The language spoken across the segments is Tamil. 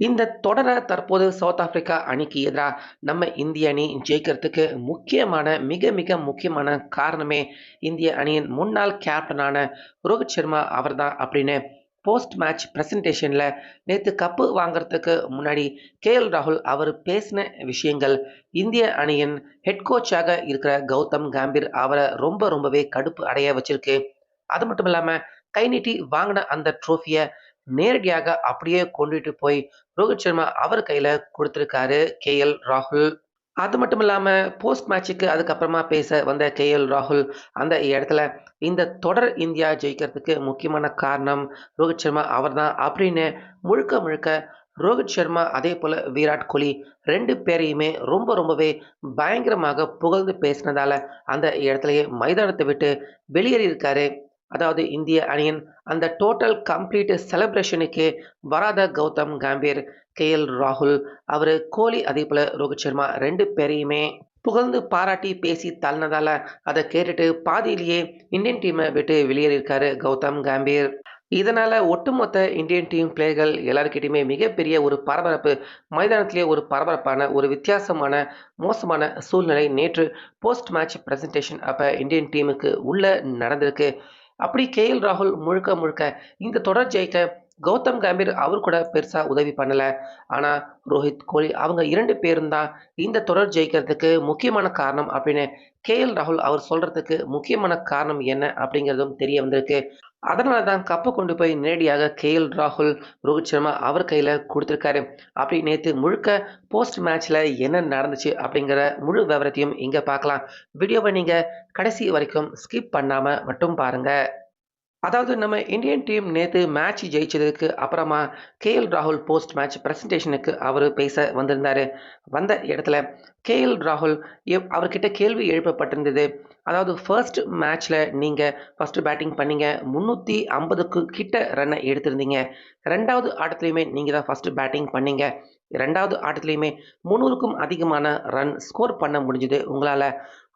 இந்த தொடரை தற்போது சவுத் ஆப்பிரிக்கா அணிக்கு எதிராக நம்ம இந்திய அணி ஜெயிக்கிறதுக்கு முக்கியமான மிக மிக முக்கியமான காரணமே இந்திய அணியின் முன்னாள் கேப்டனான ரோஹித் சர்மா அவர்தான் அப்படின்னு போஸ்ட் மேட்ச் ப்ரெசன்டேஷனில் நேற்று கப்பு வாங்குறதுக்கு முன்னாடி கேஎல் ராகுல் அவர் பேசின விஷயங்கள் இந்திய அணியின் ஹெட் கோச்சாக இருக்கிற கௌதம் காம்பீர் அவரை ரொம்ப ரொம்பவே கடுப்பு அடைய வச்சிருக்கு. அது மட்டும் இல்லாமல் கை நீட்டி வாங்கின அந்த ட்ரோஃபியை நேரடியாக அப்படியே கொண்டுட்டு போய் ரோஹித் சர்மா அவர் கையில் கொடுத்துருக்காரு கேஎல் ராகுல். அது மட்டும் இல்லாமல் போஸ்ட் மேட்சுக்கு அதுக்கப்புறமா பேச வந்த கேஎல் ராகுல் அந்த இடத்துல இந்த தொடர் இந்தியா ஜெயிக்கிறதுக்கு முக்கியமான காரணம் ரோஹித் சர்மா அவர்தான் அப்படின்னு முழுக்க முழுக்க ரோஹித் சர்மா அதே போல் விராட் கோலி ரெண்டு பேரையுமே ரொம்ப ரொம்பவே பயங்கரமாக புகழ்ந்து பேசினதால அந்த இடத்துலையே மைதானத்தை விட்டு வெளியேறி இருக்காரு அதாவது இந்திய அணியின் அந்த டோட்டல் கம்ப்ளீட் செலப்ரேஷனுக்கு வராத கௌதம் காம்பீர் கேஎல் ராகுல் அவர் கோலி அதே போல் ரோஹித் சர்மா ரெண்டு பேரையுமே புகழ்ந்து பாராட்டி பேசி தள்ளினதால அதை கேட்டுட்டு பாதியிலேயே இந்தியன் டீமை விட்டு வெளியேறியிருக்காரு கௌதம் காம்பீர். இதனால் ஒட்டுமொத்த இந்தியன் டீம் பிளேயர்கள் எல்லாருக்கிட்டையுமே மிகப்பெரிய ஒரு பரபரப்பு மைதானத்திலே ஒரு பரபரப்பான ஒரு வித்தியாசமான மோசமான சூழ்நிலை நேற்று போஸ்ட் மேட்ச் ப்ரெசன்டேஷன் அப்போ இந்தியன் டீமுக்கு உள்ளே நடந்திருக்கு. அப்படி கேஎல் ராகுல் முழுக்க முழுக்க இந்த தொடர் ஜெயிக்க கௌதம் கம்பீர் அவர் கூட பெருசாக உதவி பண்ணலை. ஆனால் ரோஹித் கோலி அவங்க இரண்டு பேரும் தான் இந்த தொடர் ஜெயிக்கிறதுக்கு முக்கியமான காரணம் அப்படின்னு கே எல் ராகுல் அவர் சொல்கிறதுக்கு முக்கியமான காரணம் என்ன அப்படிங்கிறதும் தெரிய வந்திருக்கு. அதனால தான் கப்பை கொண்டு போய் நேரடியாக கேஎல் ராகுல் ரோஹித் சர்மா அவர் கையில் கொடுத்துருக்காரு. அப்படி நேற்று முழுக்க போஸ்ட் மேட்ச்சில் என்ன நடந்துச்சு அப்படிங்கிற முழு விவரத்தையும் இங்கே பார்க்கலாம். வீடியோவை நீங்கள் கடைசி வரைக்கும் ஸ்கிப் பண்ணாமல் மட்டும் பாருங்கள் அதாவது நம்ம இந்தியன் டீம் நேற்று மேட்ச் ஜெயிச்சதுக்கு அப்புறமா கேஎல் ராகுல் போஸ்ட் மேட்ச் ப்ரெசன்டேஷனுக்கு அவர் பேச வந்திருந்தார். வந்த இடத்துல கேஎல் ராகுல் எப் அவர்கிட்ட கேள்வி எழுப்பப்பட்டிருந்தது. அதாவது ஃபர்ஸ்ட் மேட்ச்சில் நீங்கள் ஃபஸ்ட்டு பேட்டிங் பண்ணீங்க. முந்நூற்றி ஐம்பதுக்கு கிட்ட ரன்னை எடுத்திருந்தீங்க. ரெண்டாவது ஆட்டத்துலையுமே நீங்கள் தான் ஃபஸ்ட்டு பேட்டிங் பண்ணீங்க. ரெண்டாவது ஆட்டத்துலையுமே முந்நூறுக்கும் அதிகமான ரன் ஸ்கோர் பண்ண முடிஞ்சுது உங்களால்.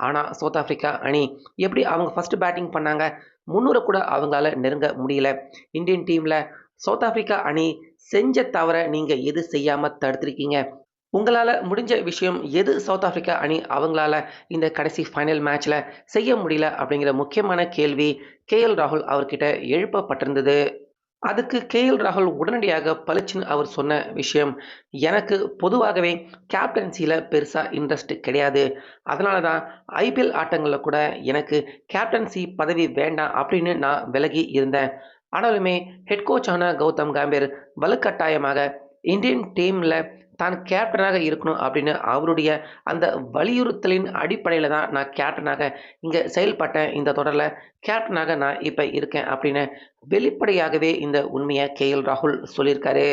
ஆனால் சவுத் ஆஃப்ரிக்கா அணி எப்படி அவங்க ஃபஸ்ட்டு பேட்டிங் பண்ணாங்க? முந்நூறு கூட அவங்களால நெருங்க முடியல. இந்தியன் டீமில் சவுத் ஆஃப்ரிக்கா அணி செஞ்ச தவிர நீங்கள் எது செய்யாமல் தடுத்துருக்கீங்க? உங்களால் முடிஞ்ச விஷயம் எது சவுத் ஆஃப்ரிக்கா அணி அவங்களால இந்த கடைசி ஃபைனல் மேட்ச்சில் செய்ய முடியல அப்படிங்கிற முக்கியமான கேள்வி கேஎல் ராகுல் அவர்கிட்ட எழுப்பப்பட்டிருந்தது. அதுக்கு கேஎல் ராகுல் உடனடியாக பளிச்சுன்னு அவர் சொன்ன விஷயம். எனக்கு பொதுவாகவே கேப்டன்சியில் பெருசாக இன்ட்ரெஸ்ட் கிடையாது. அதனால தான் ஐபிஎல் ஆட்டங்களில் கூட எனக்கு கேப்டன்சி பதவி வேண்டாம் அப்படின்னு நான் விலகி இருந்தேன். ஆனாலுமே ஹெட் கோச்சான கௌதம் காம்பீர் வலுக்கட்டாயமாக இந்தியன் டீமில் தான் கேப்டனாக இருக்கணும் அப்படின்னு அவருடைய அந்த வலியுறுத்தலின் அடிப்படையில் தான் நான் கேப்டனாக இங்கே செயல்பட்டேன். இந்த தொடரில் கேப்டனாக நான் இப்போ இருக்கேன் அப்படின்னு வெளிப்படையாகவே இந்த உண்மையை கேஎல் ராகுல் சொல்லியிருக்காரு.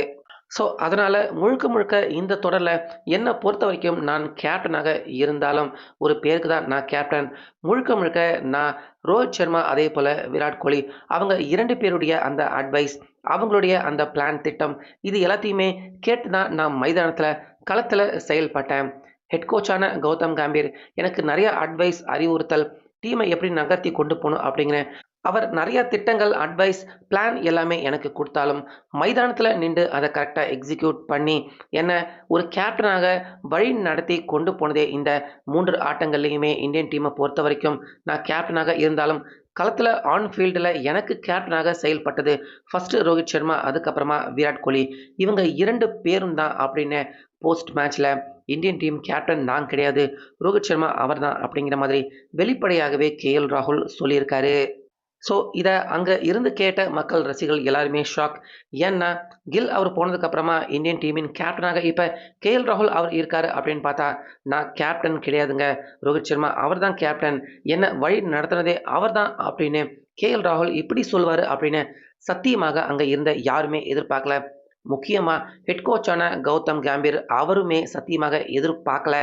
ஸோ அதனால் முழுக்க முழுக்க இந்த தொடரில் என்னை பொறுத்த வரைக்கும் நான் கேப்டனாக இருந்தாலும் ஒரு பேருக்கு தான் நான் கேப்டன் முழுக்க முழுக்க நான் ரோஹித் சர்மா அதே போல் விராட் கோலி அவங்க இரண்டு பேருடைய அந்த அட்வைஸ் அவங்களுடைய அந்த பிளான் திட்டம் இது எல்லாத்தையுமே கேட்டு தான் நான் மைதானத்தில் களத்தில் செயல்பட்டேன். ஹெட் கோச்சான கௌதம் காம்பீர் எனக்கு நிறைய அட்வைஸ் அறிவுறுத்தல் டீமை எப்படி நகர்த்தி கொண்டு போகணும் அப்படிங்கிற அவர் நிறைய திட்டங்கள் அட்வைஸ் பிளான் எல்லாமே எனக்கு கொடுத்தாலும் மைதானத்தில் நின்று அதை கரெக்டாக எக்ஸிக்யூட் பண்ணி என்னை ஒரு கேப்டனாக வழி நடத்தி கொண்டு போனதே இந்த மூன்று ஆட்டங்கள்லையுமே இந்தியன் டீமை பொறுத்த வரைக்கும் நான் கேப்டனாக இருந்தாலும் களத்தில் ஆன் ஃபீல்டில் எனக்கு கேப்டனாக செயல்பட்டது ஃபஸ்ட்டு ரோஹித் சர்மா அதுக்கப்புறமா விராட் கோலி. இவங்க இரண்டு பேரும் தான் அப்படின்னு போஸ்ட் மேட்ச்சில் இந்தியன் டீம் கேப்டன் நான் கிடையாது ரோஹித் சர்மா அவர் தான் அப்படிங்கிற மாதிரி வெளிப்படையாகவே கேஎல் ராகுல் சொல்லியிருக்காரு. ஸோ இதை அங்கே இருந்து கேட்ட மக்கள் ரசிகர்கள் எல்லாருமே ஷாக் ஏன்னா கில் அவர் போனதுக்கப்புறமா இந்தியன் டீமின் கேப்டனாக இப்போ கேஎல் ராகுல் அவர் இருக்கார் அப்படின்னு பார்த்தா நான் கேப்டன் கிடையாதுங்க. ரோஹித் சர்மா அவர் தான் கேப்டன் என்ன வழி நடத்துனதே அவர் தான் அப்படின்னு கே எல் ராகுல் இப்படி சொல்வார் அப்படின்னு சத்தியமாக அங்கே இருந்த யாருமே எதிர்பார்க்கல. முக்கியமாக ஹெட் கோச்சான கௌதம் காம்பீர் அவருமே சத்தியமாக எதிர்பார்க்கல.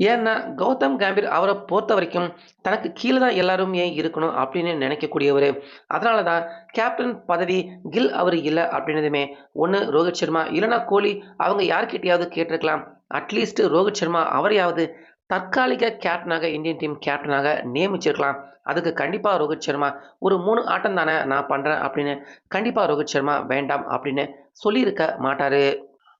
ஏன்னா கௌதம் கம்பீர் அவரை பொறுத்த வரைக்கும் தனக்கு கீழே தான் எல்லாரும் ஏன் இருக்கணும் அப்படின்னு நினைக்கக்கூடியவர். அதனால தான் கேப்டன் பதவி கில் அவர் இல்லை அப்படின்னதுமே ஒன்று ரோஹித் சர்மா இல்லைனா கோலி அவங்க யார்கிட்டையாவது கேட்டிருக்கலாம். அட்லீஸ்ட் ரோஹித் சர்மா அவரையாவது தற்காலிக கேப்டனாக இந்தியன் டீம் கேப்டனாக நியமிச்சிருக்கலாம். அதுக்கு கண்டிப்பாக ரோஹித் சர்மா ஒரு மூணு ஆட்டம் தானே நான் பண்ணுறேன் அப்படின்னு கண்டிப்பாக ரோஹித் சர்மா வேண்டாம் அப்படின்னு சொல்லியிருக்க மாட்டார்.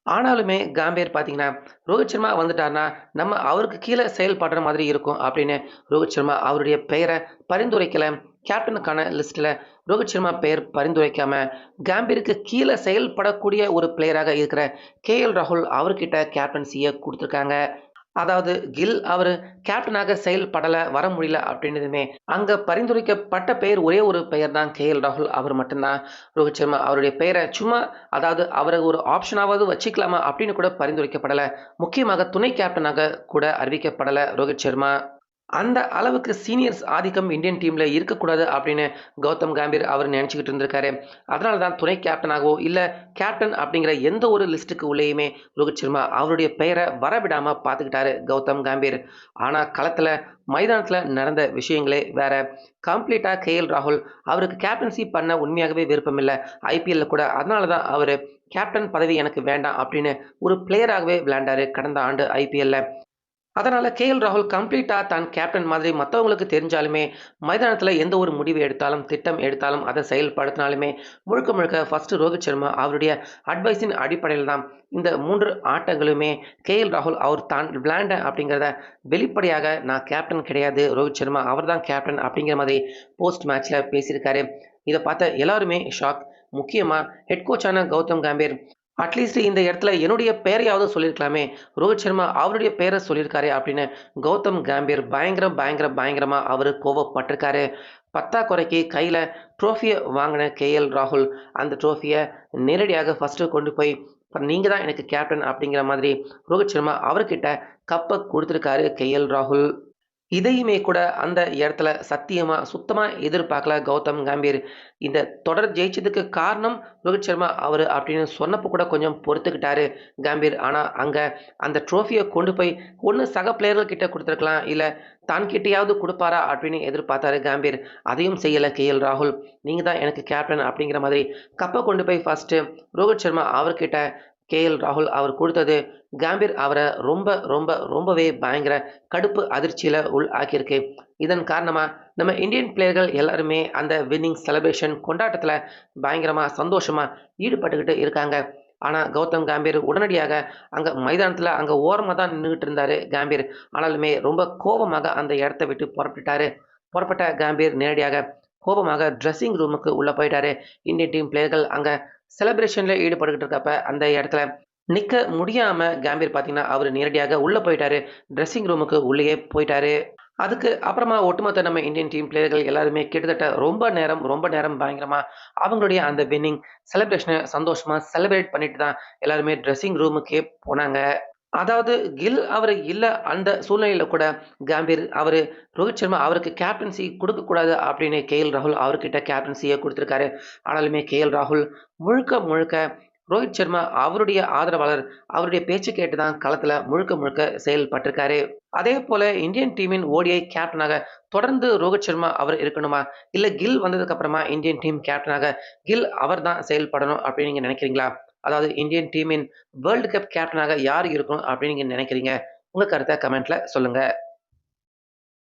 ஆனாலுமே காம்பீர் பார்த்தீங்கன்னா, ரோஹித் சர்மா வந்துட்டாருன்னா, நம்ம அவருக்கு கீழே செயல்படுற மாதிரி இருக்கும் அப்படின்னு ரோஹித் சர்மா அவருடைய பெயரை பரிந்துரைக்கல. கேப்டனுக்கான லிஸ்ட்டில் ரோஹித் சர்மா பெயர் பரிந்துரைக்காம, காம்பீருக்கு கீழே செயல்படக்கூடிய ஒரு பிளேயராக இருக்கிற கே.எல். ராகுல் அவர்கிட்ட கேப்டன்சியை கொடுத்துருக்காங்க அதாவது கில் அவர் கேப்டனாக செயல்படல, வர முடியல அப்படின்னதுமே, அங்க பரிந்துரைக்கப்பட்ட பெயர் ஒரே ஒரு பெயர் தான் கே.எல். ராகுல் அவர் மட்டும்தான் ரோஹித் சர்மா அவருடைய பெயரை சும்மா அதாவது அவரை ஒரு ஆப்ஷனாவது வச்சுக்கலாமா அப்படின்னு கூட பரிந்துரைக்கப்படலை முக்கியமாக துணை கேப்டனாக கூட அறிவிக்கப்படலை ரோஹித் சர்மா. அந்த அளவுக்கு சீனியர்ஸ் ஆதிக்கம் இந்தியன் டீமில் இருக்கக்கூடாது அப்படின்னு கௌதம் காம்பீர் அவர் நினச்சிக்கிட்டு இருந்திருக்காரு. அதனால தான் துணை கேப்டனாகவோ, இல்லை கேப்டன் அப்படிங்கிற எந்த ஒரு லிஸ்ட்டுக்கு உள்ளேயுமே ரோஹித் சர்மா அவருடைய பெயரை வரவிடாமல் பார்த்துக்கிட்டாரு கௌதம் காம்பீர். ஆனால் களத்தில் மைதானத்தில் நடந்த விஷயங்களே வேற. கம்ப்ளீட்டா கே.எல். ராகுல் அவருக்கு கேப்டன்சி பண்ண உண்மையாகவே விருப்பமில்லை ஐ.பி.எல்ல கூட அதனால தான் அவர் கேப்டன் பதவி எனக்கு வேண்டாம் அப்படின்னு ஒரு பிளேயராகவே விளையாண்டாரு கடந்த ஆண்டு ஐ.பி.எல்ல. அதனால் கே.எல். ராகுல் கம்ப்ளீட்டாக தான் கேப்டன் மாதிரி மற்றவங்களுக்கு தெரிஞ்சாலுமே, மைதானத்தில் எந்த ஒரு முடிவு எடுத்தாலும், திட்டம் எடுத்தாலும், அதை செயல்படுத்தினாலுமே முழுக்க முழுக்க ஃபர்ஸ்ட் ரோஹித் சர்மா அவருடைய அட்வைஸின் அடிப்படையில் தான் இந்த மூன்று ஆட்டங்களுமே கே.எல். ராகுல் அவர் தான் விளையாண்ட அப்படிங்கிறத வெளிப்படையாக நான் கேப்டன் கிடையாது. ரோஹித் சர்மா அவர் தான் கேப்டன் அப்படிங்கிற மாதிரி போஸ்ட் மேட்ச்சில் பேசியிருக்காரு. இதை பார்த்த எல்லாருமே ஷாக். முக்கியமாக ஹெட் கோச்சான கௌதம் காம்பீர், அட்லீஸ்ட் இந்த இடத்துல என்னுடைய பெயரையாவது சொல்லியிருக்கலாமே. ரோஹித் சர்மா அவருடைய பேரை சொல்லியிருக்காரு அப்படின்னு கௌதம் காம்பீர் பயங்கர பயங்கர பயங்கரமாக அவர் கோவப்பட்டிருக்காரு. பத்தாக்குறைக்கு கையில் ட்ரோஃபியை வாங்கின கே.எல். ராகுல், அந்த ட்ரோஃபியை நேரடியாக ஃபஸ்ட்டு கொண்டு போய் நீங்கள் தான் எனக்கு கேப்டன் அப்படிங்கிற மாதிரி ரோஹித் சர்மா அவர்கிட்ட கப்பை கொடுத்துருக்காரு கே.எல். ராகுல். இதையுமே கூட அந்த இடத்துல சத்தியமாக சுத்தமாக எதிர்பார்க்கல கௌதம் காம்பீர். இந்த தொடர் ஜெயிச்சதுக்கு காரணம் ரோஹித் சர்மா அவர் அப்படின்னு சொன்னப்போ கூட கொஞ்சம் பொறுத்துக்கிட்டாரு காம்பீர். ஆனால் அங்கே அந்த ட்ரோஃபியை கொண்டு போய் ஒன்று சக பிளேயர்கள் கிட்ட கொடுத்துருக்கலாம் இல்லை தான் கிட்டயாவது கொடுப்பாரா அப்படின்னு எதிர்பார்த்தாரு காம்பீர். அதையும் செய்யல கே.எல். ராகுல். நீங்கள் தான் எனக்கு கேப்டன் அப்படிங்கிற மாதிரி கப்பை கொண்டு போய் ஃபஸ்ட்டு ரோஹித் சர்மா அவர்கிட்ட கே.எல். ராகுல் அவர் கொடுத்தது காம்பீர் அவரை ரொம்ப ரொம்ப ரொம்பவே பயங்கர கடுப்பு அதிர்ச்சியில் உள் ஆக்கியிருக்கு. இதன் காரணமாக நம்ம இந்தியன் பிளேயர்கள் எல்லாருமே அந்த வின்னிங் செலிப்ரேஷன் கொண்டாட்டத்தில் பயங்கரமாக சந்தோஷமாக ஈடுபட்டுக்கிட்டு இருக்காங்க. ஆனால் கௌதம் காம்பீர் உடனடியாக அங்கே மைதானத்தில் அங்கே ஓரமாக தான் நின்றுக்கிட்டு இருந்தார் காம்பீர். ஆனாலுமே ரொம்ப கோவமாக அந்த இடத்த விட்டு புறப்பட்டுட்டார் புறப்பட்ட காம்பீர் நேரடியாக கோபமாக ட்ரெஸ்ஸிங் ரூமுக்கு உள்ளே போயிட்டாரு. இந்தியன் டீம் பிளேயர்கள் அங்கே செலிப்ரேஷனில் ஈடுபட்டுக்கிட்டு இருக்கப்ப அந்த இடத்துல நிற்க முடியாமல் கேம்பீர் பார்த்தீங்கன்னா, அவர் நேரடியாக உள்ளே போயிட்டாரு. ட்ரெஸ்ஸிங் ரூமுக்கு உள்ளேயே போயிட்டாரு. அதுக்கு அப்புறமா ஒட்டுமொத்த நம்ம இந்தியன் டீம் பிளேயர்கள் எல்லாருமே கிட்டத்தட்ட ரொம்ப நேரம் ரொம்ப நேரம் பயங்கரமா அவங்களுடைய அந்த வின்னிங் செலிப்ரேஷனை சந்தோஷமா செலிப்ரேட் பண்ணிட்டு தான் எல்லாருமே ட்ரெஸ்ஸிங் ரூமுக்கே போனாங்க. அதாவது கில் அவர் இல்லை அந்த சூழ்நிலையில் கூட காம்பீர் அவர் ரோஹித் சர்மா அவருக்கு கேப்டன்சி கொடுக்கக்கூடாது அப்படின்னு கே எல் ராகுல் அவர்கிட்ட கேப்டன்சியை கொடுத்துருக்காரு ஆனாலுமே கே எல் ராகுல் முழுக்க முழுக்க ரோஹித் சர்மா அவருடைய ஆதரவாளர். அவருடைய பேச்சு கேட்டு தான் களத்தில் முழுக்க முழுக்க செயல்பட்டிருக்காரு. அதே போல இந்தியன் டீமின் ஓடிஐ கேப்டனாக தொடர்ந்து ரோஹித் சர்மா அவர் இருக்கணுமா? இல்லை கில் வந்ததுக்கு அப்புறமா இந்தியன் டீம் கேப்டனாக கில் அவர் தான் செயல்படணும் அப்படின்னு நீங்கள் நினைக்கிறீங்களா? அதாவது இந்தியன் டீமின் வேர்ல்டு கப் கேப்டனாக யார் இருக்கணும் அப்படின்னு நீங்கள் நினைக்கிறீங்க? உங்கள் கருத்தை கமெண்ட்டில் சொல்லுங்க.